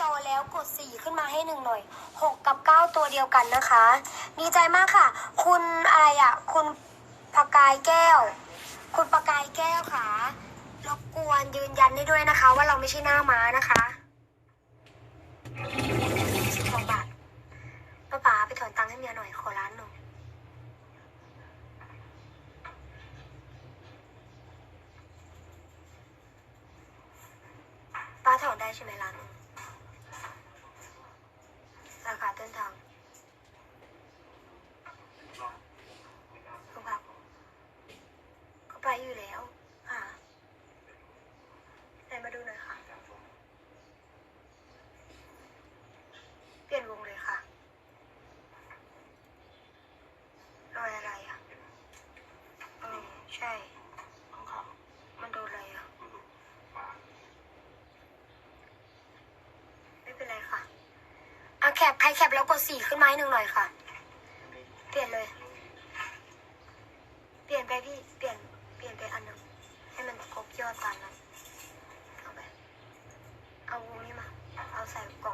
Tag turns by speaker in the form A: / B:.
A: จอแล้วกดสี่ขึ้นมาให้หนึ่งหน่อยหกกับเก้าตัวเดียวกันนะคะ ดีใจมากค่ะ คุณอะไรอะ คุณปากายแก้ว คุณปากายแก้วค่ะ รบกวนยืนยันได้ด้วยนะคะ ว่าเราไม่ใช่หน้าม้านะคะสิบสองบาทป้าป๋าไปถอนตังค์ให้เมียหน่อยขอร้านหนึ่งป้าถอนได้ใช่ไหมร้านหนึ่งราคาต้นทางคุณพัก ก็ไปอยู่แล้วค่ะไหนมาดูหน่อยค่ะ เปลี่ยนวงเลยค่ะรอยอะไรอะเออใช่มันโดนอะไรอะ ไม่เป็นไรค่ะอะแคปใครแคปแล้วกดสี่ขึ้นไม้หนึ่งหน่อยค่ะ เปลี่ยนเลย เปลี่ยนไปพี่ เปลี่ยน ไปอันหนึ่งให้มันครบยอดตามนั้นเอาไป เอาวงนี้มา เอาใส่กล่อง